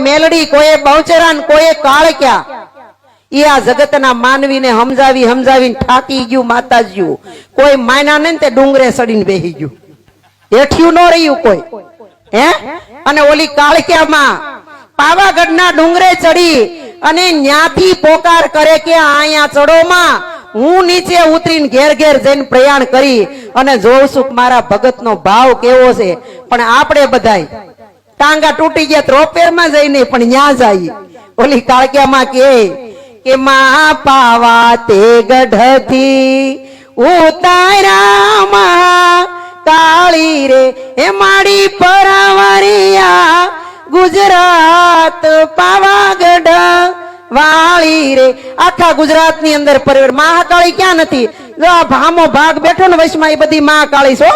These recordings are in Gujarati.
મેલડી કોઈ બહુચરા કોઈ કાળક્યા. એ આ જગતના માનવીને સમજાવી, સમજાવીને થાકી ગયું માતાજીયું કોઈ માયના ને તે ડુંગરે સડીને બેહી ગયું. હેઠિયું ન રહ્યું કોઈ. હે? અને ઓલી કાળક્યામાં પાવાગઢના ડુંગરે ચડી અને ન્યાથી પોકાર કરે કે અહીંયા ચડોમાં હું નીચે ઉતરીને ઘેર ઘેર જઈને પ્રયાણ કરી અને જોઉં છું મારા ભગતનો ભાવ કેવો છે. પણ આપણે બધાય ટાંગા તૂટી ગયા તો રોપેરમાં જઈને પણ ન્યા જાય ઓલી કાળક્યામાં કે કે મા પાવા તે ગઢથી ઉતારામાં કાળી રે, એ માડી પરાવરિયા ગુજરાત પાવાગઢ વાળી રે. આખા ગુજરાતની અંદર પરિવાર, મહાકાળી ક્યાં નથી? જો ભામો ભાગ બેઠો ને વચમાં એ બધી મહાકાળી છો?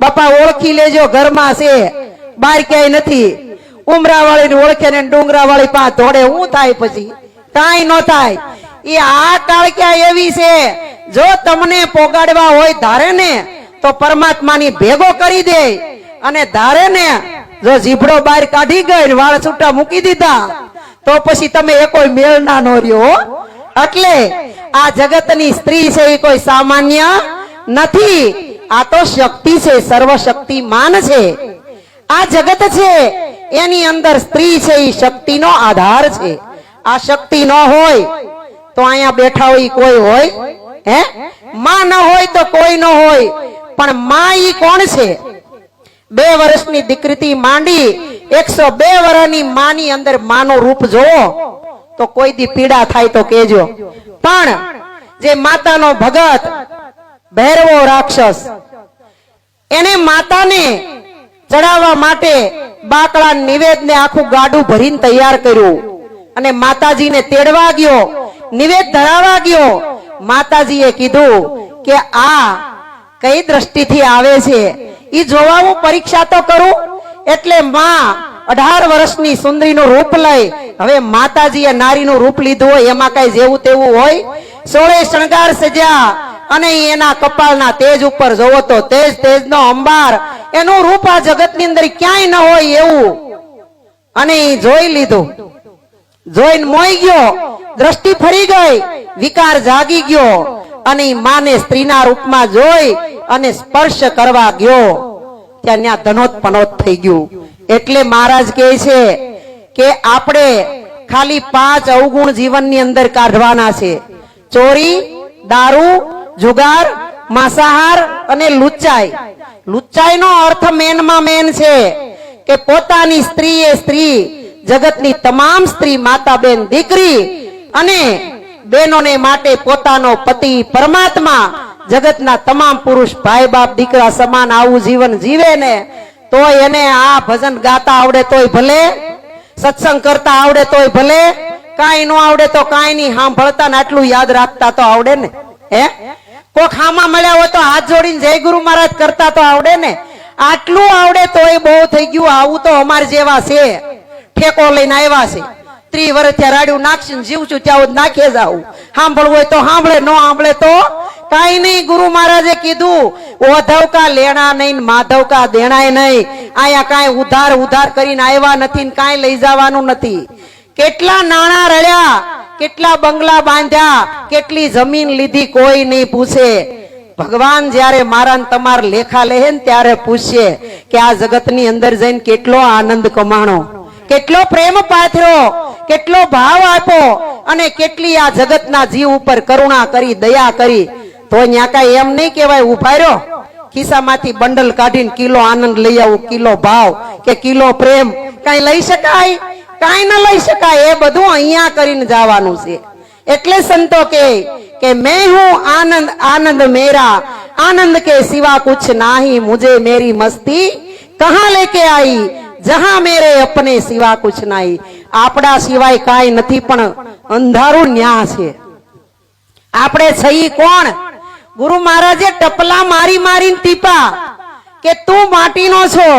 બાપા ઓળખી લેજો, ઘરમાં છે. બાર ક્યાંય નથી. ઉમરા વાળી ઓળખે ને ડુંગરા વાળી પા ધોડે હું થાય પછી? કાંઈ ન થાય. એ આ કાળક્યા એવી છે? જો તમને પોગાડવા હોય ધારે ને તો પરમાત્માની ભેગો કરી દે. અને ધારે ને જો જીભડો બહાર કાઢી ગઈ વાળ છૂટા મૂકી દીધા, તો પછી તમે એ કોઈ મેળ ના નો રહ્યો એટલે આ જગતની સ્ત્રી છે એ કોઈ સામાન્ય નથી. આ તો શક્તિ છે, સર્વશક્તિમાન છે. આ જગત છે. એની અંદર સ્ત્રી છે એ શક્તિનો આધાર છે. આ શક્તિ ન હોય તો અહીંયા બેઠા હોય કોઈ હોય. હે? માં ન હોય તો કોઈ ન હોય. પણ માં ઈ કોણ છે? બે વર્ષની દીકરીથી માંડી એકસો બે વર્ષની માની અંદર માનું રૂપ જોવો તો કોઈ દી પીડા થાય તો કેજો પણ જે માતાનો ભગત ભૈરવો રાક્ષસ, એને માતાને ચડાવવા માટે બાકડા નિવેદ ને આખું ગાડું ભરીને તૈયાર કર્યું. અને માતાજીને તેડવા ગયો, નિવેદ ધરાવા ગયો. માતાજીએ કીધું કે આ કઈ દ્રષ્ટિથી આવે છે? એ જોવા હું પરીક્ષા તો કરું, એટલે માં અઢાર વર્ષની સુંદરીનું રૂપ લઈ, હવે માતાજીએ નારીનું રૂપ લીધું હોય, એમાં કઈ જેવું તેવું હોય? સોળે શણગાર સજ્યા અને એના કપાળના તેજ ઉપર જોવો તો તેજ તેજનો અંબાર, એનું રૂપ આ જગતની અંદર ક્યાંય ન હોય એવું. અને એ જોઈ લીધું. જોઈને મોઈ ગયો, દ્રષ્ટિ ફરી ગઈ, વિકાર જાગી ગયો, અને માને સ્ત્રીના રૂપમાં જોઈ અને સ્પર્શ કરવા ગયો. ત્યાં ત્યાં ધનોત પનોત થઈ ગયું. એટલે મહારાજ કહે છે કે આપણે ખાલી પાંચ અવગુણ જીવનની અંદર કાઢવાના છે. ચોરી, દારૂ જુગાર, માંસાહાર અને લુચ્ચાઈ. લુચ્ચાઈ નો અર્થ મેનમાં મેન છે કે પોતાની સ્ત્રી એ સ્ત્રી, જગતની તમામ સ્ત્રી માતા બેન દીકરી અને બહેનોને માટે પોતાનો પતિ પરમાત્મા, જગતના તમામ પુરુષ ભાઈ બાપ દીકરા સમાન આવું જીવન જીવે ને તો એને આ ભજન ગાતા આવડે તોય ભલે, સત્સંગ કરતા આવડે તોય ભલે, કાંઈ ન આવડે તો કાંઈ નહીં સાંભળતા ને આટલું યાદ રાખતા તો આવડે ને. હે? મળ્યા હોય તો હાથ જોડીને જય ગુરુ મહારાજ કરતા તો આવડે ને. આટલું આવડે તોય બહુ થઈ ગયું, આવું તો અમાર જેવા છે. ઠેકો લઈને આવ્યા છે. ત્રી વર્ષ ત્યાં રાડ્યું નાખશે જીવ છું ત્યાં નાખે જ આવું. સાંભળવું હોય તો સાંભળે ન સાંભળે તો કાઈ નહીં. ગુરુ મહારાજે કીધું ઓધવ કા લેણા નહીં માધવ કા દેણાય નહીં. આયા કાંઈ ઉધાર ઉધાર કરીને આવ્યા નથી ને કાંઈ લઈ જવાનું નથી. કેટલા નાણા રળ્યા. કેટલા બંગલા બાંધ્યા, કેટલી જમીન લીધી કોઈ નહીં પૂછે. ભગવાન જ્યારે મારા તમાર લેખા લે ત્યારે પૂછશે કે આ જગતની અંદર જઈને કેટલો આનંદ કમાણો, કેટલો પ્રેમ પાથર્યો, કેટલો ભાવ આપ્યો અને કેટલી આ જગતના જીવ ઉપર કરુણા કરી, દયા કરી. તો ત્યાં કઈ એમ નહીં કહેવાય ઊભા રહ્યો ખિસ્સામાંથી બંડલ કાઢીને કિલો આનંદ લઈ આવું, કિલો ભાવ કે કિલો પ્રેમ. કાંઈ લઈ શકાય? કાંઈ ન લઈ શકાય, એ બધું અહીંયા કરીને જવાનું છે. એટલે સંતો કે મેં હું આનંદ આનંદ મેરા, આનંદ કે સિવા કુછ નાહી, મુજે મેરી મસ્તી, કહા લેકે આઈ, જહા મેરે અપને સિવા કુછ નાહી. આપણા સિવાય કાંઈ નથી, પણ અંધારું ન્યા છે. આપણે છઈ કોણ? ગુરુ મહારાજે ટપલા મારી મારીને ટીપા કે તું માટીનો છો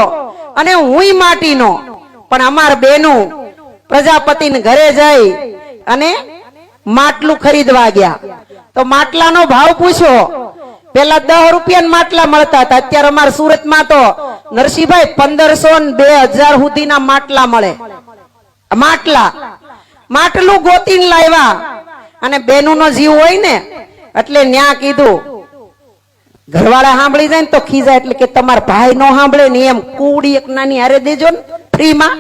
અને હું માટીનો. પણ અમાર બેનું પ્રજાપતિને ઘરે જઈ અને માટલું ખરીદવા ગયા. તો માટલાનો ભાવ પૂછ્યો પેલા દસ રૂપિયા માટલા મળતા હતા. અત્યારે અમારા સુરતમાં તો નરસિંહભાઈ, પંદરસો ને બે હજાર સુધીના માટલા મળે. માટલા. માટલું ગોતીને લાવ્યા. અને બેનુનો જીવ હોય ને, એટલે ન્યા કીધું, ઘરવાળા સાંભળી જાય ને તો ખીજાય. એટલે કે, તમારા ભાઈ નો સાંભળે ને એમ કુડી એક નાની હારે દેજો ને, ફ્રીમાં.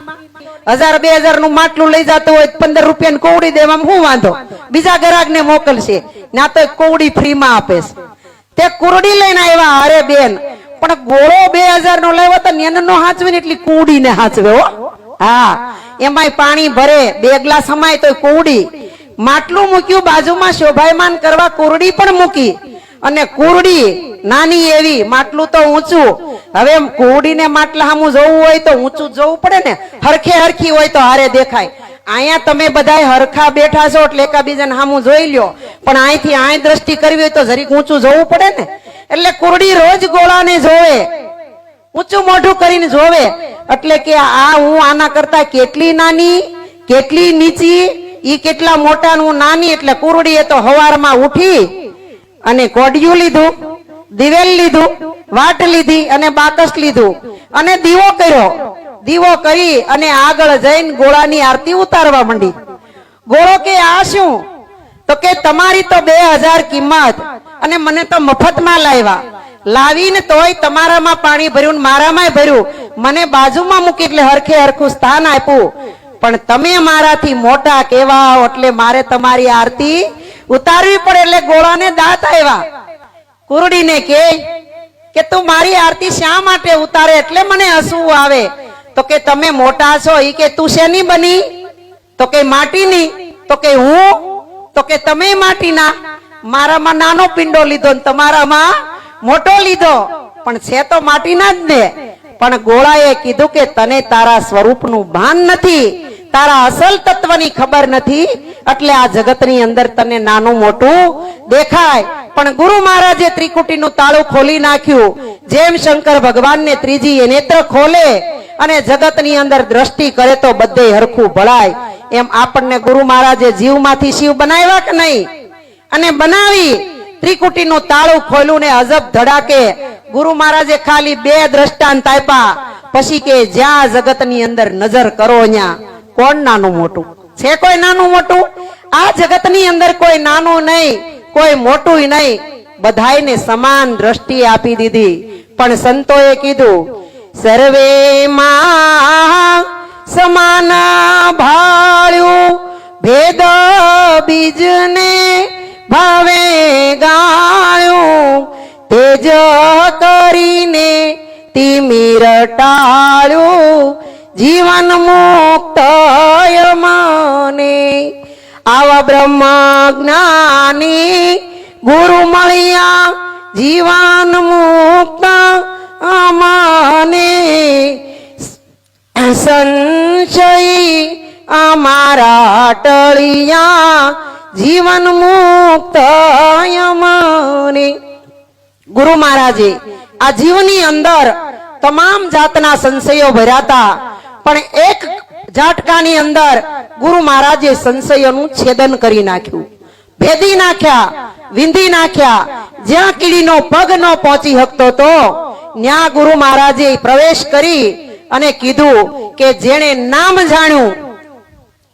હજાર, બે હજારનું માટલું લઈ જતું હોય પંદર રૂપિયા ને કોવડી દેવામાં શું વાંધો? બીજા ગ્રાહક ને મોકલશે. ના તો કોવડી ફ્રીમાં આપે છે. તે કુરડી લઈને આવ્યા અરે બેન. પણ ગોળો બે હજાર નો લેવો તો નેન નો હાચવે ને એટલી કુડી ને હાચવે હા. એમાંય પાણી ભરે, બે ગ્લાસ સમાય તો કુડી માટલું મૂક્યું, બાજુમાં શોભાયમાન કરવા કુરડી પણ મૂકી. અને કુરડી નાની એવી, માટલું તો ઊંચું. હવે કુરડીને માટલા સામું જોવું હોય તો ઊંચું જવું પડે ને. હરખે હરખી હોય તો હારે દેખાય. અહીંયા તમે બધાય હરખા બેઠા છો એટલે એકાબીજાને સામું જોઈ લ્યો. પણ અહીંથી અહીં દ્રષ્ટિ કરવી હોય તો જરીક ઊંચું જવું પડે ને. એટલે કુરડી રોજ ગોળાને જોવે. ઊંચું મોઢું કરીને જોવે. એટલે કે આ હું આના કરતા કેટલી નાની, કેટલી નીચી, ઈ કેટલા મોટા હું નાની, એટલે કુરડીએ તો હવારમાં ઉઠી અને કોડિયું લીધું, દિવેલ લીધું વાટ લીધી અને બાકસ લીધું. અને દીવો કર્યો. દીવો કરી અને આગળ જઈને ગોળાની આરતી ઉતારવા માંડી. ગોળો કે, આ શું? તો કે, તમારી તો બે હજાર કિંમત અને મને તો મફતમાં લાવ્યા. લાવીને તોય તમારામાં પાણી ભર્યું ને મારામાંય ભર્યું. મને બાજુમાં મૂકી એટલે હરખે હરખું સ્થાન આપ્યું. પણ તમે મારાથી મોટા કેવા એટલે મારે તમારી આરતી ઉતારવી પડે એટલે ગોળાને દાંત આવ્યા કુરડીને કે કે તું મારી આરતી શા માટે ઉતારે? એટલે મને હસવું આવે. તો કે તમે મોટા છો એ કે તું શેની બની? તો કે માટીની. તો કે હું? તો કે તમે માટીના. મારામાં નાનો પિંડો લીધો ને તમારામાં મોટો લીધો. પણ છે તો માટીના જ ને. પણ ગોળાએ કીધું કે તને તારા સ્વરૂપનું ભાન નથી. તારા અસલ તત્વની ખબર નથી. એટલે આ જગતની અંદર તને નાનું મોટું દેખાય. પણ ગુરુ મહારાજે ત્રિકુટીનું તાળું ખોલી નાખ્યું. જેમ શંકર ભગવાનને ત્રીજી એ નેત્ર ખોલે અને જગતની અંદર દ્રષ્ટિ કરે તો બધે હરખું ભળાય. એમ આપણને ગુરુ મહારાજે જીવમાંથી શિવ બનાવ્યા કે નહીં? અને બનાવી. ત્રિકુટીનું તાળું ખોલ્યું ને અજબ ધડાકે ગુરુ મહારાજે ખાલી બે દ્રષ્ટાંત આપ્યા. પછી કે જ્યાં જગતની અંદર નજર કરો ત્યાં. કોણ નાનું મોટું? છે કોઈ નાનું મોટું? આ જગતની અંદર કોઈ નાનું નહીં, કોઈ મોટું નહીં. બધાયને સમાન દ્રષ્ટિ આપી દીધી. પણ સંતોએ કીધું, સર્વે માં સમાન ભાળ્યું. ભેદ બીજને ભાવે ગાળ્યું. તેજ કરીને તિમિર ટાળ્યું. જીવન મુક્ત મને. આવા બ્રહ્મ જ્ઞાની ગુરુ મળ્યા, જીવન મુક્ત મને સંશય અમારા ટળિયા, જીવન મુક્ત મને. ગુરુ મહારાજે, આ જીવની અંદર તમામ જાતના સંશયો ભર્યા હતા. પણ એક ઝાટકાની અંદર ગુરુ મહારાજે સંશયનું છેદન કરી નાખ્યું. ભેદી નાખ્યા, વિંધી નાખ્યા, જ્યાં કીડીનો પગ ન પહોંચી શકતો તો ન્યા ગુરુ મહારાજે પ્રવેશ કરી અને કીધું કે જેણે નામ જાણ્યું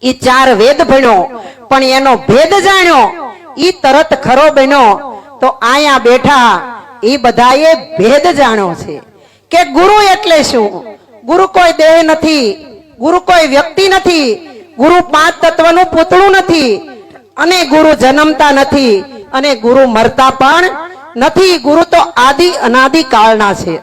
એ ચાર વેદ ભણ્યો, પણ એનો ભેદ જાણ્યો, ઈ તરત ખરો બન્યો. તો આયા બેઠા એ બધાએ ભેદ જાણ્યો છે. કે ગુરુ એટલે શું? ગુરુ કોઈ દેહ નથી, ગુરુ કોઈ વ્યક્તિ નથી, ગુરુ પાંચ તત્વનું પૂતળું નથી, અને ગુરુ જન્મતા નથી, અને ગુરુ મરતા પણ નથી. ગુરુ તો આદિ અનાદિ કાળના છે.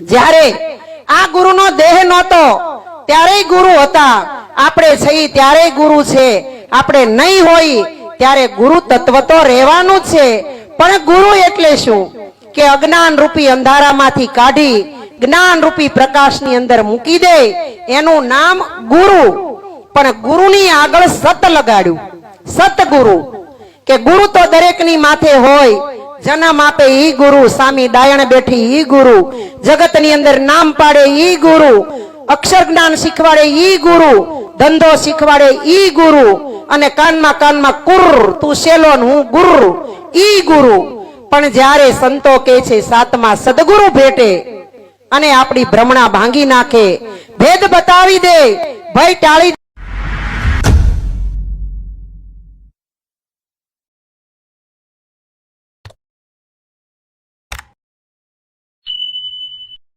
જ્યારે આ ગુરુનો દેહ નહોતો, ત્યારેય ગુરુ હતા. આપણે છીએ ત્યારે ગુરુ છે. આપણે નહીં હોય, ત્યારે ગુરુ તત્વ તો રહેવાનું છે. પણ ગુરુ એટલે શું? કે અજ્ઞાન રૂપી અંધારામાંથી કાઢી જ્ઞાન રૂપી પ્રકાશની અંદર મૂકી દે. એનું નામ ગુરુ. પણ ગુરુની આગળ સત લગાડ્યું. સતગુરુ. કે ગુરુ તો દરેકની માથે હોય. જન્મ આપે ઈ ગુરુ. સામી ડાયણ બેઠી ઈ ગુરુ. જગતની અંદર નામ પાડે ઈ ગુરુ. અક્ષર જ્ઞાન શીખવાડે ઈ ગુરુ. ધંધો શીખવાડે ઈ ગુરુ. અને કાનમાં કાનમાં કુર, તું સેલો હું ગુરુ. ઈ ગુરુ. પણ જ્યારે સંતો કે છે, સાતમા સદગુરુ ભેટે. અને આપણી ભ્રમણા ભાંગી નાખે. ભેદ બતાવી દે. ભય ટાળી